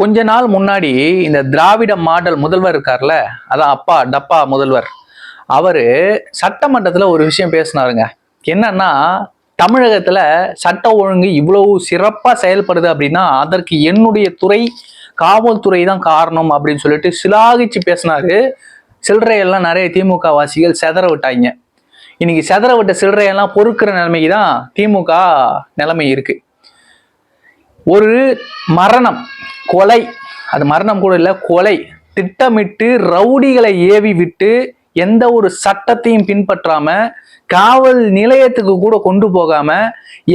கொஞ்ச நாள் முன்னாடி இந்த திராவிட மாடல் முதல்வர் இருக்கார்ல அதான் அப்பா டப்பா முதல்வர் அவரு சட்டமன்றத்துல ஒரு விஷயம் பேசினாருங்க. என்னன்னா தமிழகத்துல சட்ட ஒழுங்கு இவ்வளவு சிறப்பா செயல்படுது அப்படின்னா அதற்கு என்னுடைய துறை காவல்துறை தான் காரணம் அப்படின்னு சொல்லிட்டு சிலாகிச்சு பேசினாரு. சில்லறையெல்லாம் நிறைய திமுக வாசிகள் செதற விட்டாங்க. இன்னைக்கு செதற விட்ட சில்லறையெல்லாம் பொறுக்கிற நிலைமைக்கு தான் திமுக நிலைமை இருக்கு. ஒரு மரணம் கொலை அது மரணம் கூட இல்லை கொலை. திட்டமிட்டு ரவுடிகளை ஏவி விட்டு எந்த ஒரு சட்டத்தையும் பின்பற்றாம காவல் நிலையத்துக்கு கூட கொண்டு போகாம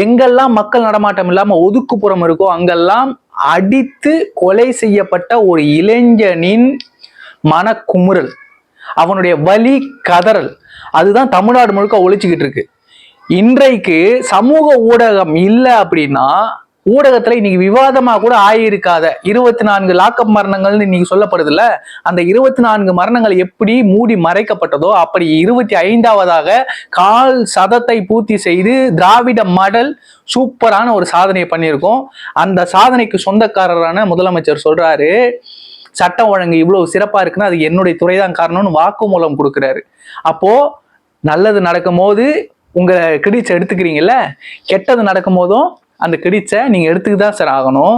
எங்கெல்லாம் மக்கள் நடமாட்டம் இல்லாம ஒதுக்குப்புறம் இருக்கோ அங்கெல்லாம் அடித்து கொலை செய்யப்பட்ட ஒரு இளைஞனின் மனக்குமுறல் அவனுடைய வலி கதறல் அதுதான் தமிழ்நாடு முழுக்க ஒழிச்சுக்கிட்டு இருக்கு. இன்றைக்கு சமூக ஊடகம் இல்லை அப்படின்னா ஊடகத்துல இன்னைக்கு விவாதமா கூட ஆயிருக்காத இருபத்தி நான்கு லாக்கப் மரணங்கள்னு இன்னைக்கு சொல்லப்படுதுல்ல அந்த இருபத்தி நான்கு மரணங்கள் எப்படி மூடி மறைக்கப்பட்டதோ அப்படி இருபத்தி ஐந்தாவதாக கால் சதத்தை பூர்த்தி செய்து திராவிட மடல் சூப்பரான ஒரு சாதனையை பண்ணியிருக்கோம். அந்த சாதனைக்கு சொந்தக்காரரான முதலமைச்சர் சொல்றாரு சட்டம் ஒழுங்கு இவ்வளவு சிறப்பா இருக்குன்னா அது என்னுடைய துறைதான் காரணம்னு வாக்குமூலம் கொடுக்குறாரு. அப்போ நல்லது நடக்கும் போது உங்களை கிடிச்ச எடுத்துக்கிறீங்கல்ல கெட்டது நடக்கும் போதும் அந்த கிடிச்ச நீங்க எடுத்துக்கு தான் சார் ஆகணும்.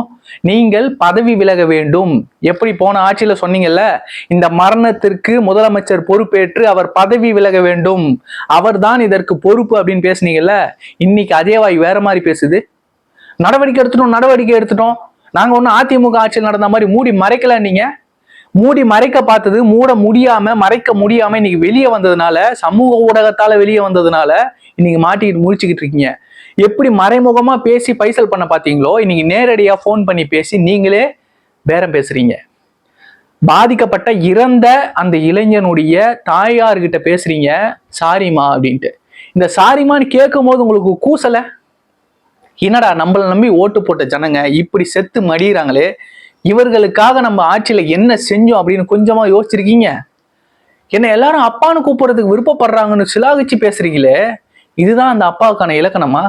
நீங்கள் பதவி விலக வேண்டும். எப்படி போன ஆட்சியில சொன்னீங்கல்ல இந்த மரணத்திற்கு முதலமைச்சர் பொறுப்பேற்று அவர் பதவி விலக வேண்டும். அவர் தான் இதற்கு பொறுப்பு அப்படின்னு பேசுனீங்கல்ல இன்னைக்கு அதே வாய் வேற மாதிரி பேசுது. நடவடிக்கை எடுத்துட்டோம் நடவடிக்கை எடுத்துட்டோம். நாங்க ஒன்றும் அதிமுக ஆட்சியில் நடந்த மாதிரி மூடி மறைக்கல நீங்க. மூடி மறைக்க பார்த்தது மூட முடியாம மறைக்க முடியாம இன்னைக்கு வெளியே வந்ததுனால சமூக ஊடகத்தால வெளியே வந்ததுனால இன்னைக்கு மாட்டிக்கிட்டு முடிச்சுக்கிட்டு இருக்கீங்க. எப்படி மறைமுகமா பேசி பைசல் பண்ண பார்த்தீங்களோ இன்னைக்கு நேரடியா ஃபோன் பண்ணி பேசி நீங்களே பேரம் பேசுறீங்க. பாதிக்கப்பட்ட இறந்த அந்த இளைஞனுடைய தாயார்கிட்ட பேசுறீங்க சாரிமா அப்படின்ட்டு. இந்த சாரிமான்னு கேட்கும் போது உங்களுக்கு கூசல? என்னடா நம்மளை நம்பி ஓட்டு போட்ட ஜனங்க இப்படி செத்து மடியிறாங்களே இவர்களுக்காக நம்ம ஆட்சியில என்ன செஞ்சோம் அப்படின்னு கொஞ்சமா யோசிச்சிருக்கீங்க? என்ன எல்லாரும் அப்பான்னு கூப்பிடுறதுக்கு விருப்பப்படுறாங்கன்னு சிலாகிச்சு பேசுறீங்களே இதுதான் அந்த அப்பாவுக்கான இலக்கணமா?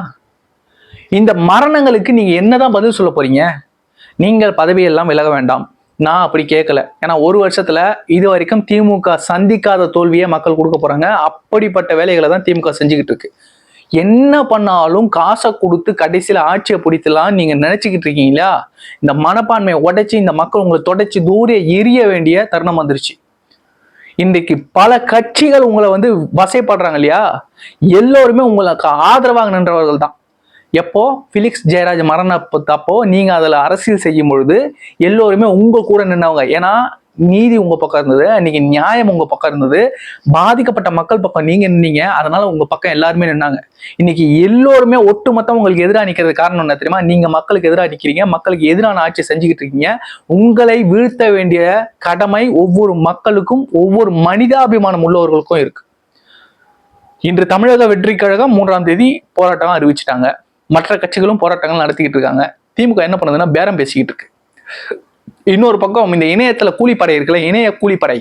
இந்த மரணங்களுக்கு நீங்க என்னதான் பதில் சொல்ல போறீங்க? நீங்கள் பதவியெல்லாம் விலக வேண்டாம். நான் அப்படி கேட்கல. ஏன்னா ஒரு வருஷத்துல இது வரைக்கும் திமுக சந்திக்காத தோல்வியை மக்கள் கொடுக்க போறாங்க. அப்படிப்பட்ட வேலைகளை தான் திமுக செஞ்சுக்கிட்டு இருக்கு. என்ன பண்ணாலும் காசை கொடுத்து கடைசியில் ஆட்சியை பிடித்தலாம் நீங்க நினைச்சுக்கிட்டு இருக்கீங்களா இந்த மனப்பான்மையை உடைச்சி இந்த மக்கள் உங்களை தொடச்சி தூர எரிய வேண்டிய தருணம் வந்துருச்சு. இன்றைக்கு பல கட்சிகள் உங்களை வந்து வசைப்படுறாங்க இல்லையா? எல்லோருமே உங்களுக்கு ஆதரவாக நின்றவர்கள் தான் எப்போ? ஃபிலிக்ஸ் ஜெயராஜ் மரணப்போ நீங்க அதுல அரசியல் செய்யும் பொழுது எல்லோருமே உங்க கூட நின்னவங்க. ஏன்னா நீதி உங்க பக்கம் இருந்தது அன்னைக்கு நியாயம் உங்க பக்கம் இருந்தது பாதிக்கப்பட்ட மக்கள் பக்கம் நீங்க நின்னீங்க அதனால உங்க பக்கம் எல்லாருமே நின்னாங்க. இன்னைக்கு எல்லோருமே ஒட்டுமொத்தம் உங்களுக்கு எதிராக நிக்கிறது காரணம் என்ன தெரியுமா? நீங்க மக்களுக்கு எதிராக நிக்கிறீங்க மக்களுக்கு எதிரான ஆட்சி செஞ்சுக்கிட்டு இருக்கீங்க. உங்களை வீழ்த்த வேண்டிய கடமை ஒவ்வொரு மக்களுக்கும் ஒவ்வொரு மனிதாபிமானம் உள்ளவர்களுக்கும் இருக்கு. இன்று தமிழக வெற்றி கழகம் மூன்றாம் தேதி போராட்டம் அறிவிச்சிட்டாங்க. மற்ற கட்சிகளும் போராட்டங்கள் நடத்திக்கிட்டு இருக்காங்க. திமுக என்ன பண்ணுதுன்னா பேரம் பேசிக்கிட்டு இருக்கு. இன்னொரு பக்கம் இந்த இணையத்தில் கூலிப்படை இருக்குல்ல இணைய கூலிப்படை.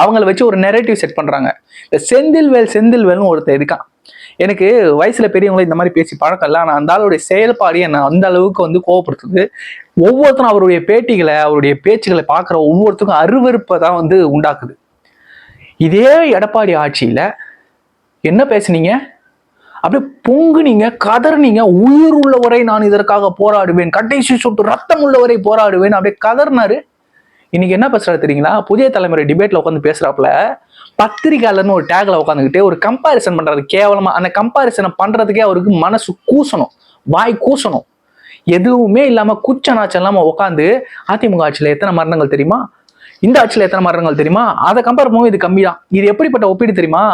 அவங்கள வச்சு ஒரு நெரேட்டிவ் செட் பண்ணுறாங்க இந்த செந்தில்வேல் செந்தில்வேல்னு ஒருத்தர் இருக்கான். எனக்கு வயசில் பெரியவங்களும் இந்த மாதிரி பேசி பழக்கம் இல்லை ஆனால் அந்த ஆளுடைய செயல்பாடு என்ன அந்த அளவுக்கு வந்து கோவப்படுத்துது. ஒவ்வொருத்தரும் அவருடைய பேட்டிகளை அவருடைய பேச்சுகளை பார்க்குற ஒவ்வொருத்தருக்கும் அருவருப்பை தான் வந்து உண்டாக்குது. இதே எடப்பாடி ஆட்சியில் என்ன பேசுனீங்க? அப்படியே பொங்குனீங்க கதறினீங்க உயிர் உள்ளவரை நான் இதற்காக போராடுவேன் கடைசி சொட்டு ரத்தம் உள்ளவரை போராடுவேன் அப்படியே கதறினாரு. இன்னைக்கு என்ன பேசுறாரு தெரியுங்களா? புதிய தலைமுறை டிபேட்ல உட்காந்து பேசுறாப்புல பத்திரிகையாளர்னு ஒரு டேக்ல உட்காந்துக்கிட்டு ஒரு கம்பாரிசன் பண்றாரு. கேவலமா அந்த கம்பாரிசனை பண்றதுக்கே அவருக்கு மனசு கூசணும் வாய் கூசணும். எதுவுமே இல்லாம குச்ச நாச்சம் இல்லாம உட்காந்து அதிமுக ஆட்சியில எத்தனை மரணங்கள் தெரியுமா? இந்த ஆட்சியில எத்தனை மரணங்கள் தெரியுமா? அதை கம்பேர் பண்ணும்போது இது கம்மி தான் இது எப்படிப்பட்ட ஒப்பீடு தெரியுமா?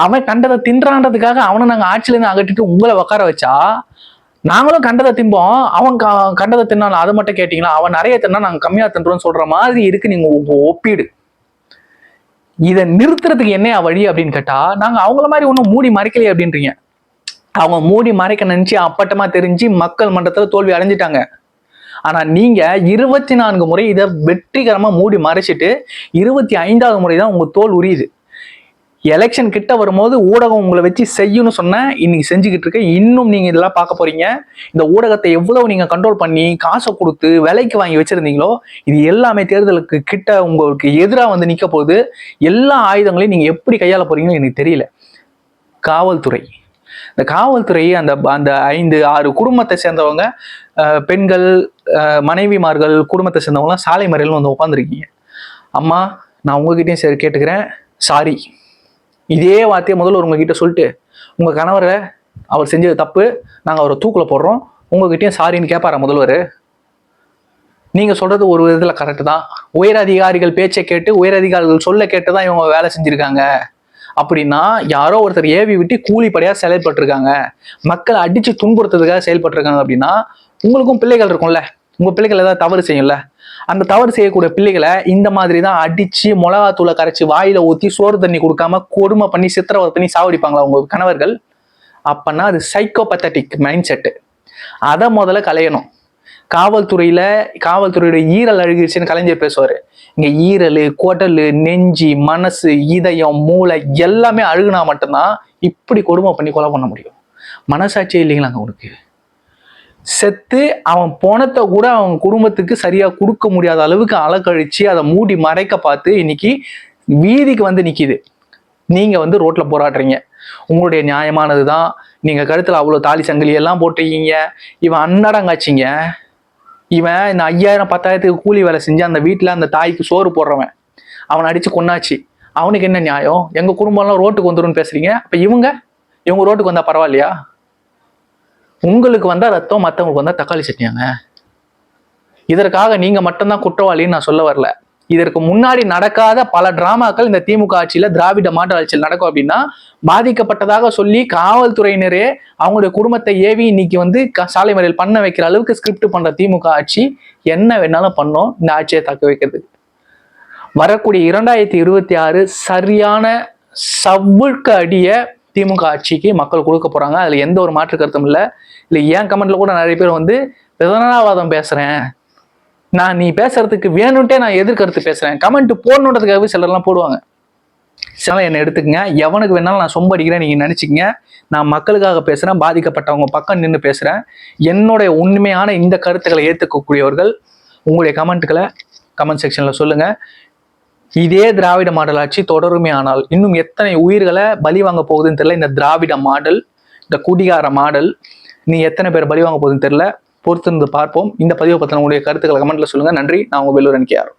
அவன் கண்டதை தின்றான்றதுக்காக அவனை நாங்கள் ஆட்சியிலேருந்து அகட்டிட்டு உங்களை உட்கார வச்சா நாங்களும் கண்டதை திம்போம். அவன் க- கண்டதை தின்னாலும் அதை மட்டும் கேட்டிங்களா அவன் நிறைய தின்னா நாங்கள் கம்மியாக தின்றோம்னு சொல்கிற மாதிரி இருக்கு. நீங்கள் உங்க ஒப்பீடு. இதை நிறுத்துறதுக்கு என்ன வழி அப்படின்னு கேட்டால் நாங்கள் அவங்கள மாதிரி ஒன்றும் மூடி மறைக்கலையே அப்படின்றீங்க. அவங்க மூடி மறைக்க நினச்சி அப்பட்டமா தெரிஞ்சு மக்கள் மன்றத்தில் தோல்வி அடைஞ்சிட்டாங்க. ஆனால் நீங்கள் இருபத்தி நான்கு முறை இதை வெற்றிகரமாக மூடி மறைச்சிட்டு இருபத்தி ஐந்தாவது முறை தான் உங்கள் தோல் உரியுது. எலெக்ஷன் கிட்ட வரும்போது ஊடகம் உங்களை வச்சு செய்யணும்னு சொன்னேன் இன்னைக்கு செஞ்சுக்கிட்டு இருக்கேன் இன்னும் நீங்க இதெல்லாம் பார்க்க போறீங்க. இந்த ஊடகத்தை எவ்வளவு நீங்க கண்ட்ரோல் பண்ணி காசை கொடுத்து விலைக்கு வாங்கி வச்சிருந்தீங்களோ இது எல்லாமே தேர்தலுக்கு கிட்ட உங்களுக்கு எதிராக வந்து நிக்க போகுது. எல்லா ஆயுதங்களையும் நீங்க எப்படி கையாள போறீங்கன்னு எனக்கு தெரியல. காவல்துறை. இந்த காவல்துறை அந்த அந்த ஐந்து ஆறு குடும்பத்தை சேர்ந்தவங்க பெண்கள் மனைவிமார்கள் குடும்பத்தை சேர்ந்தவங்க சாலை மறையில் வந்து உட்காந்துருக்கீங்க அம்மா நான் உங்ககிட்டயும் சரி கேட்டுக்கிறேன். சாரி இதே வார்த்தையை முதல்ல உங்ககிட்ட சொல்லிட்டு உங்கள் கணவரை அவர் செஞ்சது தப்பு நாங்கள் அவரை தூக்கில் போடுறோம். உங்ககிட்டயும் சாரின்னு கேட்பாரா முதல்வர்? நீங்கள் சொல்கிறது ஒரு விதத்தில் கரெக்ட் தான். உயர் அதிகாரிகள் பேச்சை கேட்டு உயர் அதிகாரிகள் சொல்ல கேட்டு தான் இவங்க வேலை செஞ்சுருக்காங்க. அப்படின்னா யாரோ ஒருத்தர் ஏவி விட்டு கூலிப்படையாக செயல்பட்டுருக்காங்க. மக்களை அடித்து துன்புறுத்துறதுக்காக செயல்பட்டுருக்காங்க அப்படின்னா உங்களுக்கும் பிள்ளைகள் இருக்கும்ல. உங்க பிள்ளைகள் ஏதாவது தவறு செய்யும்ல? அந்த தவறு செய்யக்கூடிய பிள்ளைகளை இந்த மாதிரி தான் அடிச்சு மிளகாத்தூளை கரைச்சி வாயில ஊத்தி சோறு தண்ணி கொடுக்காம கொடுமை பண்ணி சித்திரவதை பண்ணி சாவடிப்பாங்களா உங்க கணவர்கள்? அப்பன்னா அது சைக்கோபத்தட்டிக் மைண்ட் செட்டு அதை முதல்ல கலையணும் காவல்துறையில காவல்துறையோட ஈரல் அழுகிடுச்சுன்னு கலைஞர் பேசுவாரு. இங்க ஈரல் குடல் நெஞ்சி மனசு இதயம் மூளை எல்லாமே அழுகுனா மட்டும்தான் இப்படி கொடுமை பண்ணி கொலை பண்ண முடியும். மனசாட்சியே இல்லைங்களாங்க உனக்கு செத்து அவன் பணத்தை கூட அவன் குடும்பத்துக்கு சரியா கொடுக்க முடியாத அளவுக்கு அலக்கழிச்சு அதை மூடி மறைக்க பார்த்து இன்னைக்கு வீதிக்கு வந்து நிற்கிது நீங்க வந்து ரோட்ல போராடுறீங்க. உங்களுடைய நியாயமானது தான் நீங்க கருத்தில் அவ்வளவு தாலி சங்கிலி எல்லாம் போட்டிருக்கீங்க. இவன் அன்னடங்காச்சிங்க இவன் இந்த ஐயாயிரம் பத்தாயிரத்துக்கு கூலி வேலை செஞ்சு அந்த வீட்டுல அந்த தாய்க்கு சோறு போடுறவன். அவனை அடிச்சு கொண்டாச்சு அவனுக்கு என்ன நியாயம்? எங்க குடும்பம்லாம் ரோட்டுக்கு வந்துரும்னு பேசுறீங்க. அப்ப இவங்க? இவங்க ரோட்டுக்கு வந்தா பரவாயில்லையா? உங்களுக்கு வந்தால் ரத்தம் மற்றவங்களுக்கு வந்தால் தக்காளி சட்னியாங்க. இதற்காக நீங்கள் மட்டும்தான் குற்றவாளின்னு நான் சொல்ல வரல. இதற்கு முன்னாடி நடக்காத பல டிராமாக்கள் இந்த திமுக ஆட்சியில திராவிட மாற்று ஆட்சியில் நடக்கும் அப்படின்னா பாதிக்கப்பட்டதாக சொல்லி காவல்துறையினரே அவங்களுடைய குடும்பத்தை ஏவி இன்னைக்கு வந்து க- சாலை மறியல் பண்ண வைக்கிற அளவுக்கு ஸ்கிரிப்ட் பண்ற திமுக ஆட்சி என்ன வேணாலும் பண்ணோம் இந்த ஆட்சியை தக்க வைக்கிறது வரக்கூடிய இரண்டாயிரத்தி இருபத்தி ஆறு சரியான சவுக்கு அடிய திமுக ஆட்சிக்கு மக்கள் கொடுக்க போறாங்க. அதுல எந்த ஒரு மாற்று கருத்தும் இல்லை. இல்லை ஏன் கமெண்ட்ல கூட நிறைய பேர் வந்து விதனாவாதம் பேசுறேன். நான் நீ பேசுறதுக்கு வேணும்ட்டே நான் எதிர்கருத்து பேசுறேன். கமெண்ட் போடணுன்றதுக்காகவே சிலர்லாம் போடுவாங்க. சில என்னை எடுத்துக்கங்க. எவனுக்கு வேணாலும் நான் சொம்படிக்கிறேன் நீங்க நினைச்சுக்கங்க. நான் மக்களுக்காக பேசுறேன் பாதிக்கப்பட்டவங்க பக்கம் நின்று பேசுறேன். என்னுடைய உண்மையான இந்த கருத்துக்களை ஏற்றுக்கக்கூடியவர்கள் உங்களுடைய கமெண்ட்டுகளை கமெண்ட் செக்ஷன்ல சொல்லுங்க. இதே திராவிட மாடல் ஆட்சி தொடருமே ஆனால் இன்னும் எத்தனை உயிர்களை பலி வாங்க போகுதுன்னு தெரியல. இந்த திராவிட மாடல் இந்த குடிகார மாடல் நீ எத்தனை பேர் பலி வாங்க போகுதுன்னு தெரியல. பொறுத்திருந்து பார்ப்போம். இந்த பதிவை பத்தின உங்களுடைய கருத்துக்களை கமெண்ட்ல சொல்லுங்க. நன்றி. நான் உங்க வெள்ளூர் கேஆர்